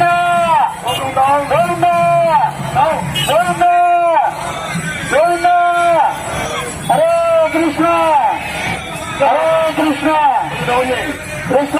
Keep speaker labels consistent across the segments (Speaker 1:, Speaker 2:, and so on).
Speaker 1: గోవింద గోవింద గోవింద గోవింద గోవింద గోవింద హరే కృష్ణ హరే కృష్ణ కృష్ణ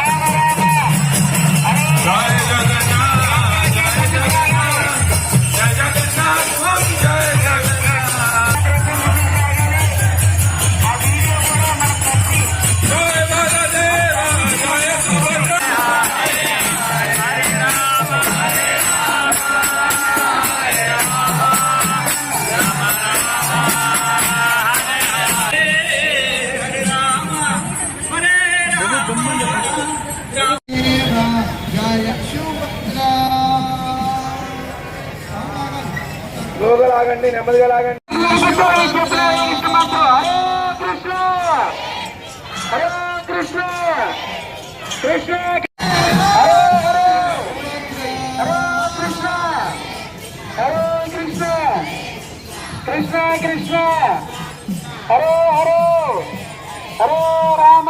Speaker 2: స్లోగా లాగండి నెమ్మదిగా లాగండి.
Speaker 1: హరే కృష్ణ కృష్ణ హరే కృష్ణ కృష్ణ కృష్ణ హరే హరే హరే రామ.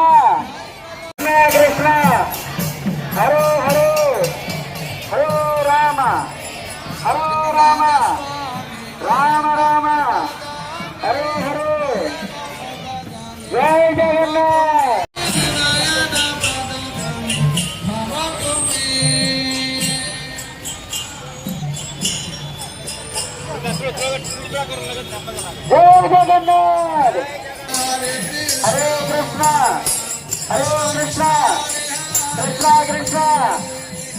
Speaker 1: జై జగన్నాథ్! హరే కృష్ణ! హరే కృష్ణ! కృష్ణ కృష్ణ!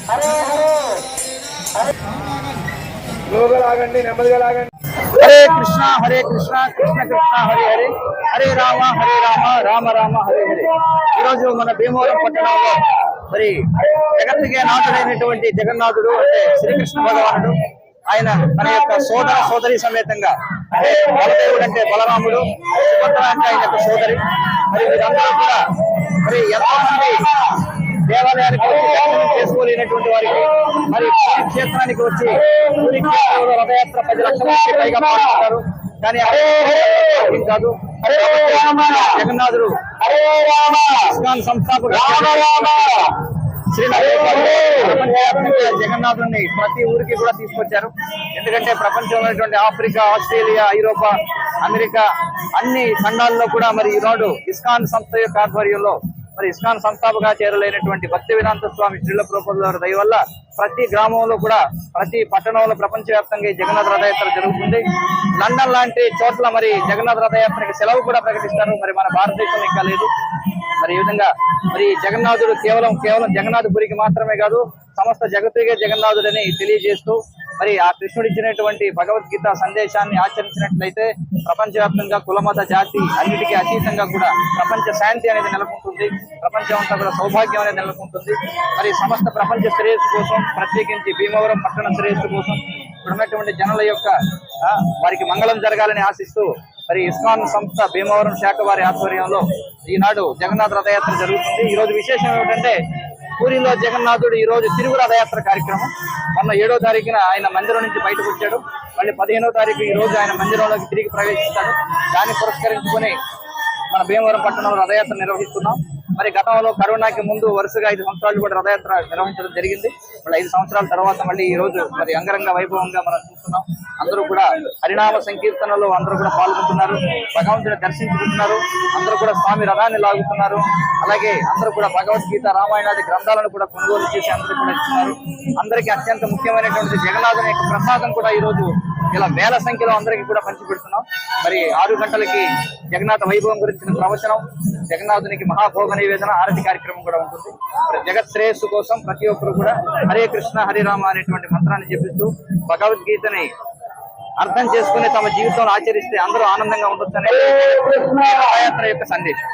Speaker 1: హరే హరే!
Speaker 2: స్లోగా లాగండి నెమ్మదిగా లాగండి.
Speaker 3: హరే కృష్ణ హరే కృష్ణ కృష్ణ కృష్ణ హరే హరే! హరే రామ హరే రామ రామ రామ హరే హరే! ఈరోజు మన భీమవరం పట్టణంలో మరి జగత్తుకే నాథుడైనటువంటి జగన్నాథుడు అంటే శ్రీకృష్ణ భగవానుడు. ఆయన తన యొక్క సోదర సోదరి సమేతంగా బలదేవుడు అంటే బలరాముడు సుభద్ర అంటే ఆయన యొక్క సోదరి. మరి వీరందరూ కూడా మరి ఎంతో మంది దేవాలయానికి వచ్చి దర్శనం చేసుకోలేనటువంటి వారికి మరి పూరి క్షేత్రానికి వచ్చి పూరి క్షేత్రంలో రథయాత్ర పది లక్షల మంది పైగా పాల్గొంటారు. కానీ ఏం కాదు. జగన్నాథుడు
Speaker 1: హరే రామ!
Speaker 3: ఇస్కాన్ సంస్థాపక
Speaker 1: జగన్నాథుని
Speaker 3: శ్రీ ప్రతి ఊరికి కూడా తీసుకొచ్చారు. ఎందుకంటే ప్రపంచంలో ఉన్నటువంటి ఆఫ్రికా ఆస్ట్రేలియా ఐరోపా అమెరికా అన్ని ఖండాల్లో కూడా మరి ఈనాడు ఇస్కాన్ సంస్థ యొక్క ఆధ్వర్యంలో మరి ఇస్కాన్ సంస్థాపక చేరలేనటువంటి భక్తి వేదాంత స్వామి శ్రీల ప్రభుత్వ దయ వల్ల ప్రతి గ్రామంలో కూడా ప్రతి పట్టణంలో ప్రపంచవ్యాప్తంగా జగన్నాథ రథయాత్ర జరుగుతుంది. లండన్ లాంటి చోట్ల మరి జగన్నాథ రథయాత్రకి సెలవు కూడా ప్రకటిస్తారు. మరి మన భారతదేశం ఇంకా లేదు. మరి ఈ విధంగా మరి జగన్నాథుడు కేవలం కేవలం జగన్నాథపురికి మాత్రమే కాదు సమస్త జగత్తుగా జగన్నాథుడని తెలియజేస్తూ మరి ఆ కృష్ణుడు ఇచ్చినటువంటి భగవద్గీత సందేశాన్ని ఆచరించినట్లయితే ప్రపంచవ్యాప్తంగా కులమత జాతి అన్నిటికీ అతీతంగా కూడా ప్రపంచ శాంతి అనేది నెలకొంటుంది. ప్రపంచం అంతా కూడా సౌభాగ్యం అనేది నెలకొంటుంది. మరి సమస్త ప్రపంచ శ్రేయస్సు కోసం ప్రత్యేకించి భీమవరం పట్టణ శ్రేయస్సు కోసం ఉన్నటువంటి జనుల యొక్క వారికి మంగళం జరగాలని ఆశిస్తూ మరి ఇస్కాన్ సంస్థ భీమవరం శాఖ వారి ఆధ్వర్యంలో ఈనాడు జగన్నాథ్ రథయాత్ర జరుగుతుంది. ఈ రోజు విశేషం ఏమిటంటే పూరిలో జగన్నాథుడు ఈ రోజు తిరుగు రథయాత్ర కార్యక్రమం. మొన్న ఏడో తారీఖున ఆయన మందిరం నుంచి బయటకు వచ్చాడు. మళ్ళీ పదిహేనో తారీఖు ఈ రోజు ఆయన మందిరంలోకి తిరిగి ప్రవేశిస్తాడు. దాన్ని పురస్కరించుకొని మన భీమవరం పట్టణంలో రథయాత్ర నిర్వహిస్తున్నాం. మరి గతంలో కరోనాకి ముందు వరుసగా ఐదు సంవత్సరాలు కూడా రథయాత్ర నిర్వహించడం జరిగింది. మళ్ళీ ఐదు సంవత్సరాల తర్వాత మళ్ళీ ఈ రోజు మరి అంగరంగ వైభవంగా మనం చూస్తున్నాం. అందరూ కూడా హరినామ సంకీర్తనలో అందరూ కూడా పాల్గొంటున్నారు. భగవంతుని దర్శించుకుంటున్నారు. అందరూ కూడా స్వామి రథాన్ని లాగుతున్నారు. అలాగే అందరూ కూడా భగవద్గీత రామాయణాది గ్రంథాలను కూడా కొనుగోలు చేసి అందరూ కూడా ఇస్తున్నారు. అందరికీ అత్యంత ముఖ్యమైనటువంటి జగన్నాథుని యొక్క ప్రసాదం కూడా ఈ రోజు ఇలా వేల సంఖ్యలో అందరికీ కూడా పంచిపెడుతున్నాం మరి ఆరు గంటలకి జగన్నాథ వైభవం గురించిన ప్రవచనం జగన్నాథునికి మహాభోగ నివేదన ఆరతి కార్యక్రమం కూడా ఉంటుంది. మరి జగత్ శ్రేయస్సు కోసం ప్రతి ఒక్కరు కూడా హరే కృష్ణ హరే రామ అనేటువంటి మంత్రాన్ని జపిస్తూ భగవద్గీతని అర్థం చేసుకుని తమ జీవితంలో ఆచరిస్తే అందరూ ఆనందంగా ఉండొచ్చు అనేది యొక్క సందేశం.